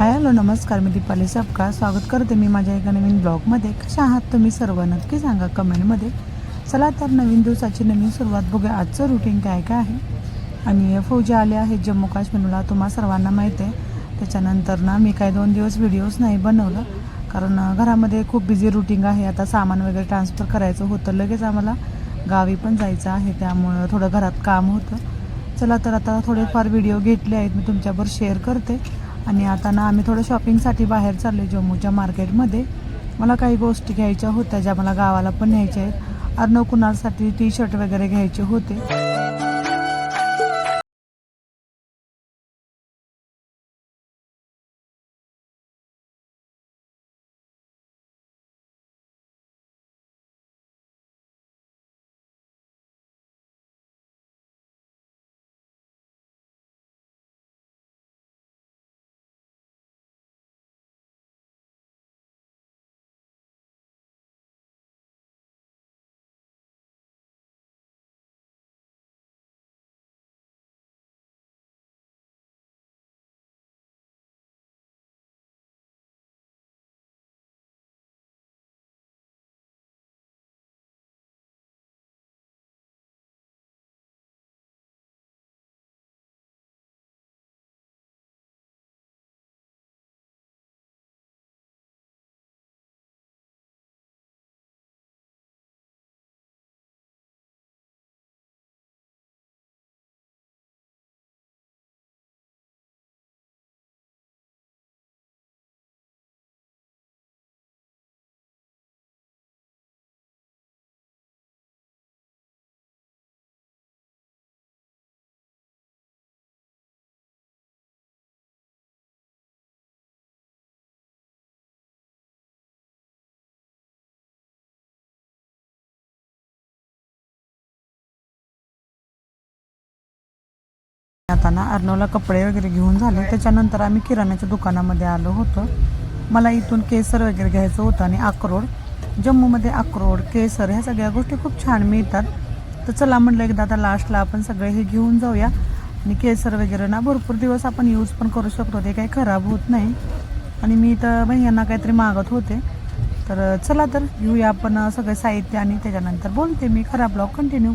Hi hello नमस्कार मी दीपाली सबका स्वागत करते मी माझ्या एका नवीन ब्लॉगमध्ये. कशा आहात तुम्ही सर्व? नक्की सांगा कमेंटमध्ये. चला तर नवीन दिवसाची नवीन सुरुवात बघूया. आजचं रुटीन काय काय आहे? आणि फौजी आले आहेत जम्मू काश्मीरला. तुम्हा सर्वांना माहीत आहे. त्याच्यानंतर ना मी काय दोन दिवस व्हिडिओज नाही बनवलं. कारण घरामध्ये खूप बिझी रुटीन आहे. आता सामान वगैरे ट्रान्सफर करायचं होतं. लगेच आम्हाला गावी पण जायचं आहे. त्यामुळं थोडं घरात काम होतं. चला तर आता थोडेफार व्हिडिओ घेतले आहेत. मी तुमच्यावर शेअर करते. आणि आता ना आम्ही थोडं शॉपिंगसाठी बाहेर चाललो आहे जम्मूच्या मार्केटमध्ये. मला काही गोष्टी घ्यायच्या होत्या ज्या मला गावाला पण न्यायच्या आहेत. अर्णव कुणालसाठी टी शर्ट वगैरे घ्यायचे होते. आता ना अर्णवला कपडे वगैरे घेऊन झाले. त्याच्यानंतर आम्ही किराण्याच्या दुकानामध्ये आलो होतो. मला इथून केसर वगैरे घ्यायचं होतं आणि अक्रोड जम्मूमध्ये अक्रोड केसर ह्या सगळ्या गोष्टी खूप छान मिळतात. तर चला म्हटलं एकदा आता लास्टला आपण सगळे हे घेऊन जाऊया. आणि केसर वगैरे ना भरपूर दिवस आपण यूज पण करू शकतो. ते काही खराब होत नाही. आणि मी तर भैयांना काहीतरी मागत होते. तर चला तर घेऊया आपण सगळे साहित्य आणि त्याच्यानंतर बोलते मी. खरा ब्लॉग कंटिन्यू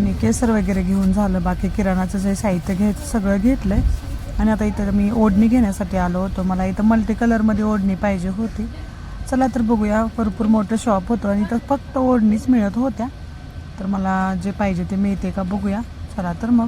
आणि केसर वगैरे घेऊन झालं. बाकी किराणाचं जे साहित्य घ्यायचं सगळं घेतलं आहे आणि आता इथं मी ओढणी घेण्यासाठी आलो होतो. मला इथं मल्टी कलरमध्ये ओढणी पाहिजे होती. चला तर बघूया. भरपूर मोठं शॉप होतं आणि इथं फक्त ओढणीच मिळत होत्या. तर मला जे पाहिजे ते मिळते का बघूया. चला तर मग.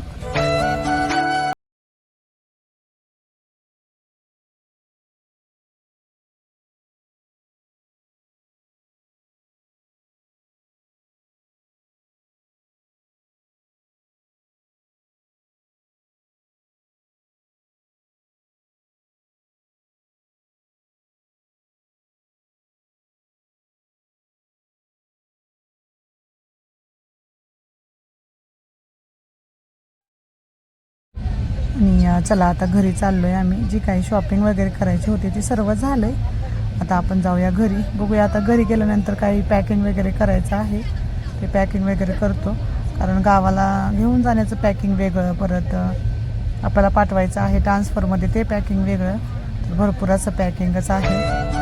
आणि चला आता घरी चाललो आहे आम्ही. जी काही शॉपिंग वगैरे करायची होती ती सर्व झालं आहे आता आपण जाऊया घरी. बघूया आता घरी गेल्यानंतर काही पॅकिंग वगैरे करायचं आहे. ते पॅकिंग वगैरे करतो. कारण गावाला घेऊन जाण्याचं पॅकिंग वेगळं परत आपल्याला पाठवायचं आहे ट्रान्सफरमध्ये ते पॅकिंग वेगळं. तर भरपूर असं पॅकिंगच आहे.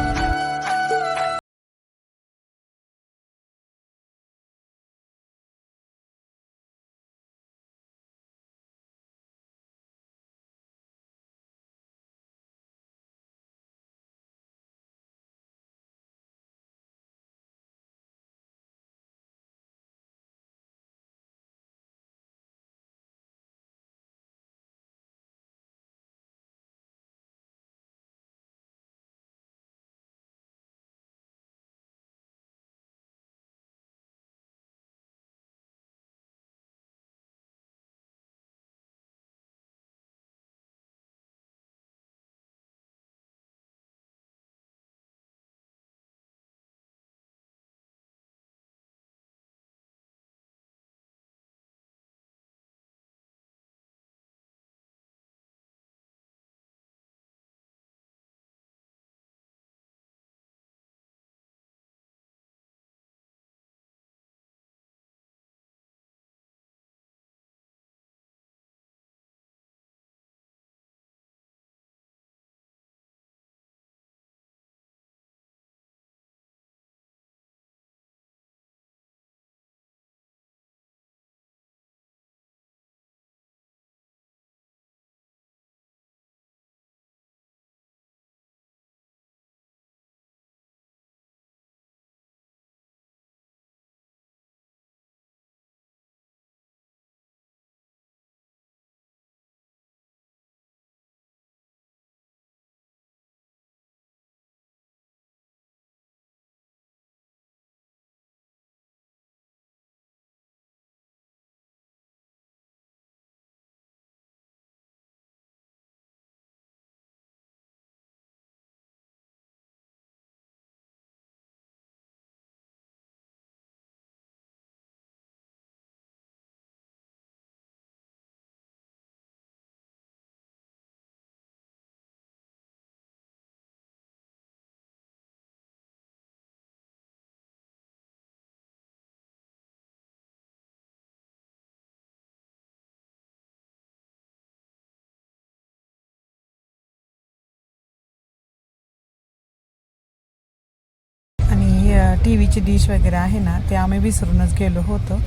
टी व्हीची डिश वगैरे आहे ना ते आम्ही विसरूनच गेलो होतो.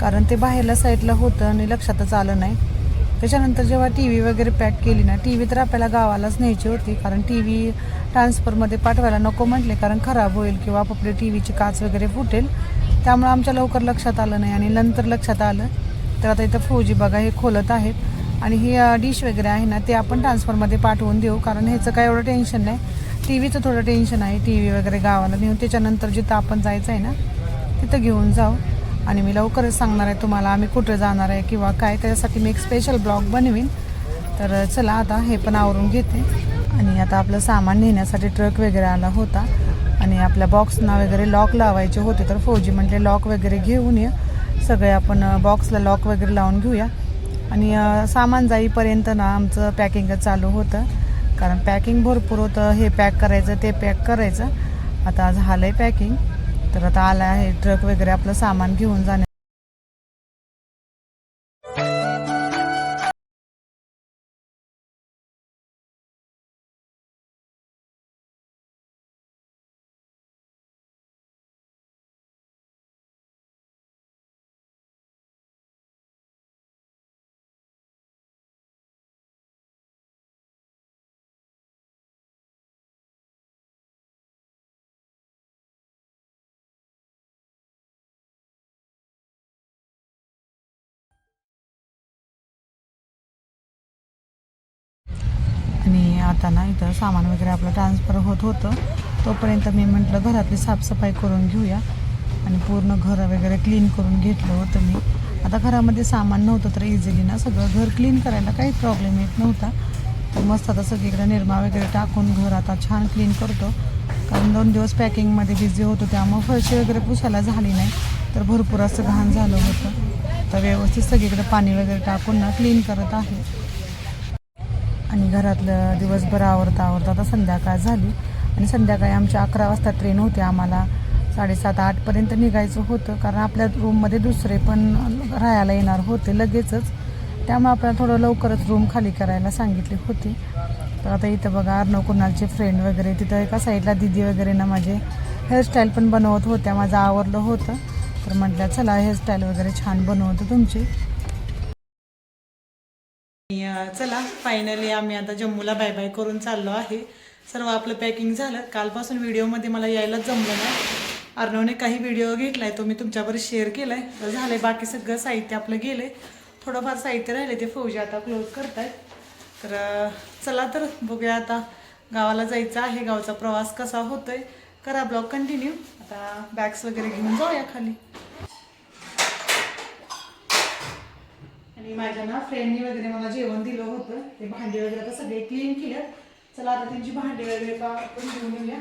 कारण ते बाहेरल्या साईडला होतं आणि लक्षातच आलं नाही. त्याच्यानंतर जेव्हा टी व्ही वगैरे पॅक केली ना टी व्ही तर आपल्याला गावालाच न्यायची होती. कारण टी व्ही ट्रान्सफरमध्ये पाठवायला नको म्हटले कारण खराब होईल किंवा आपली टी व्हीची काच वगैरे फुटेल. त्यामुळे आमच्या लवकर लक्षात आलं नाही आणि नंतर लक्षात आलं. तर आता इथं फौजी बघा हे खोलत आहेत. आणि ही डिश वगैरे आहे ना ते आपण ट्रान्सफरमध्ये पाठवून देऊ. कारण ह्याचं काय एवढं टेन्शन नाही. टी व्हीचं थोडं टेन्शन आहे टी व्ही वगैरे गावाला नेऊन त्याच्यानंतर जिथं आपण जायचं आहे ना तिथं घेऊन जाऊ. आणि मी लवकरच सांगणार आहे तुम्हाला आम्ही कुठं जाणार आहे किंवा काय त्याच्यासाठी मी एक स्पेशल ब्लॉग बनवीन. तर चला आता हे पण आवरून घेते. आणि आता आपलं सामान नेण्यासाठी ट्रक वगैरे आला होता. आणि आपल्या बॉक्सना वगैरे लॉक लावायचे होते तर फौजी म्हटले लॉक वगैरे घेऊन ये. सगळे आपण बॉक्सला लॉक वगैरे लावून घेऊया. आणि सामान जाईपर्यंत ना आमचं पॅकिंगच चालू होतं. कारण पॅकिंग भरपूर होतं. हे पॅक करायचं ते पॅक करायचं. आता आज झालं आहे पॅकिंग तर आता आलं आहे ट्रक वगैरे आपलं सामान घेऊन जाण्या आणि आता ना इथं सामान वगैरे आपलं ट्रान्सफर होत होतं. तोपर्यंत मी म्हटलं घरातली साफसफाई करून घेऊया. आणि पूर्ण घर वगैरे क्लीन करून घेतलं होतं मी. आता घरामध्ये सामान नव्हतं तर इझिली ना सगळं घर क्लीन करायला काही प्रॉब्लेम येत नव्हता. तर मस्त आता सगळीकडे निरमा वगैरे टाकून घर आता छान क्लीन करतो. कारण दोन दिवस पॅकिंगमध्ये बिझी होतो त्यामुळे फरशी वगैरे पुसायला झाली नाही. तर भरपूर असं घाण झालं होतं. तर व्यवस्थित सगळीकडे पाणी वगैरे टाकून ना क्लीन करत आहे. आणि घरातलं दिवसभर आवरता आवरता आता संध्याकाळ झाली. आणि संध्याकाळी आमच्या अकरा वाजता ट्रेन होते. आम्हाला साडेसात आठपर्यंत निघायचं होतं. कारण आपल्या रूममध्ये दुसरे पण राहायला येणार होते लगेचच. त्यामुळे आपल्याला थोडं लवकरच रूम खाली करायला सांगितली होती. तर आता इथं बघा अर्णव कुणालचे फ्रेंड वगैरे. तिथं एका साईडला दिदी वगैरे ना माझे हेअरस्टाईल पण बनवत होत्या. माझं आवरलं होतं. तर म्हटलं चला हेअरस्टाईल वगैरे छान बनवतं तुमची. चला फायनली आम्ही आता जम्मूला बाय बाय करून चाललो आहे. सर्व आपलं पॅकिंग झालं. कालपासून व्हिडिओमध्ये मला यायलाच जमलं नाही. अर्णवने काही व्हिडिओ घेतलाय तो मी तुमच्यावर शेअर केलाय. तर झालंय बाकी सगळं साहित्य आपलं गेलंय. थोडंफार साहित्य राहिले ते फौजी आता क्लोज करतायत. तर चला तर बघूया आता गावाला जायचं आहे. गावचा प्रवास कसा होतोय. करा ब्लॉग कंटिन्यू आता बॅग्स वगैरे घेऊन जाऊया खाली. आणि माझ्या ना फ्रेंडनी वगैरे मला जेवण दिलं होतं. ते भांडे वगैरे आता सगळे क्लीन केलं चला आता त्यांची भांडे वगैरे का आपण घेऊन येऊया.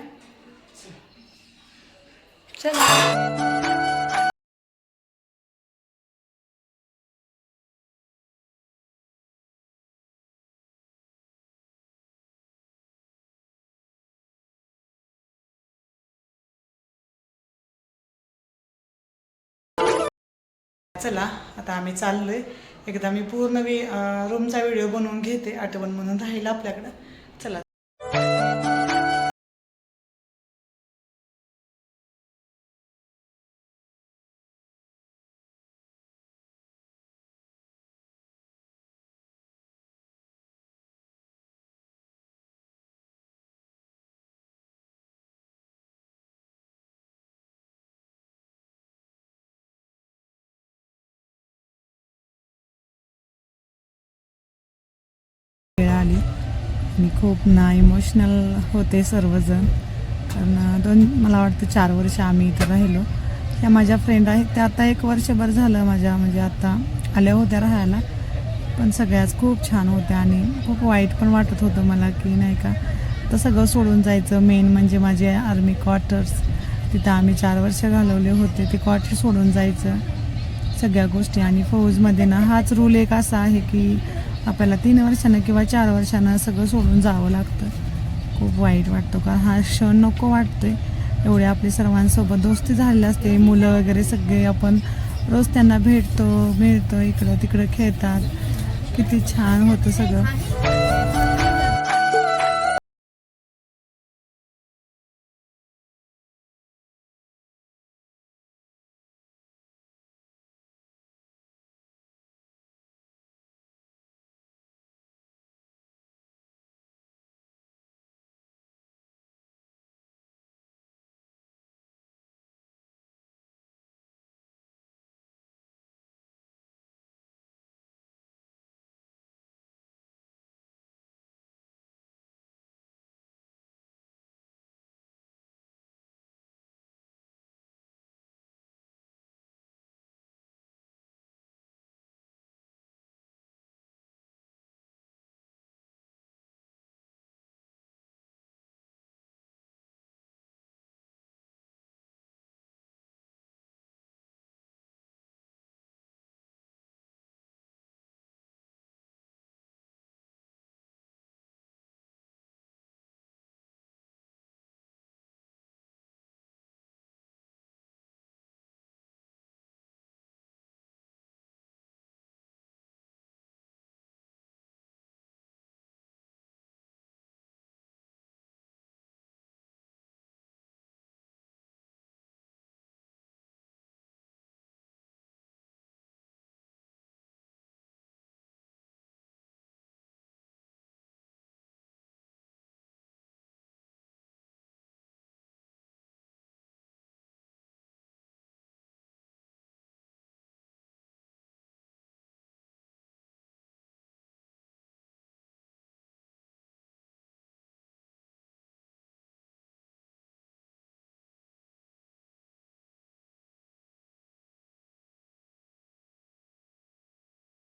चला. चला आता आम्ही चाललोय. एकदा मी पूर्ण वे रूमचा व्हिडिओ बनवून घेते आठवण म्हणून राहील आपल्याकडं. आली मी खूप ना इमोशनल होते सर्वजण. कारण दोन मला वाटतं चार वर्ष आम्ही इथं राहिलो. ह्या माझ्या फ्रेंड आहेत. त्या आता एक वर्षभर झालं माझ्या म्हणजे आता आल्या होत्या राहायला. पण सगळ्याच खूप छान होत्या आणि खूप वाईट पण वाटत होतं मला की नाही का तर सगळं सोडून जायचं. मेन म्हणजे माझे आर्मी क्वार्टर्स तिथं आम्ही चार वर्ष घालवले होते. ते क्वार्टर सोडून जायचं. सगळ्या गोष्टी. आणि फौजमध्ये ना हाच रूल एक असा आहे की आपल्याला तीन वर्षानं किंवा चार वर्षानं सगळं सोडून जावं लागतं. खूप वाईट वाटतो का हा क्षण नको वाटतोय. एवढे आपली सर्वांसोबत दोस्ती झालेली असते मुलं वगैरे सगळे आपण रोज त्यांना भेटतो मिळतो इकडं तिकडं खेळतात. किती छान होतं सगळं.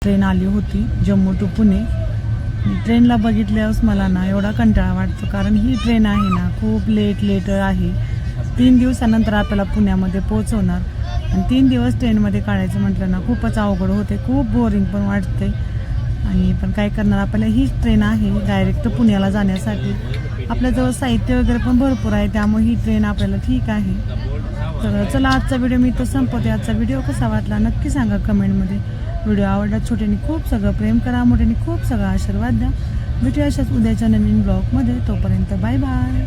ट्रेन आली होती जम्मू टू पुणे. ट्रेनला बघितल्यावर मला ना एवढा कंटाळा वाटतो कारण ही ट्रेन आहे ना खूप लेट लेट आहे. तीन दिवसानंतर आपल्याला पुण्यामध्ये पोहोचवणार. आणि तीन दिवस ट्रेनमध्ये काढायचं म्हटलं ना खूपच अवघड होते खूप बोरिंग पण वाटते. आणि पण काय करणार आपल्याला हीच ट्रेन आहे डायरेक्ट पुण्याला जाण्यासाठी. आपल्याजवळ साहित्य वगैरे पण भरपूर आहे त्यामुळे ही ट्रेन आपल्याला ठीक आहे. तर चला आजचा व्हिडिओ मी इथं संपवते. आजचा व्हिडिओ कसा वाटला नक्की सांगा कमेंटमध्ये व्हिडिओ आवडला छोट्याने खूप सगळं प्रेम करा मोठ्याने खूप सगळं आशीर्वाद द्या. भेटूया अशाच उद्याच्या नवीन ब्लॉगमध्ये तोपर्यंत बाय बाय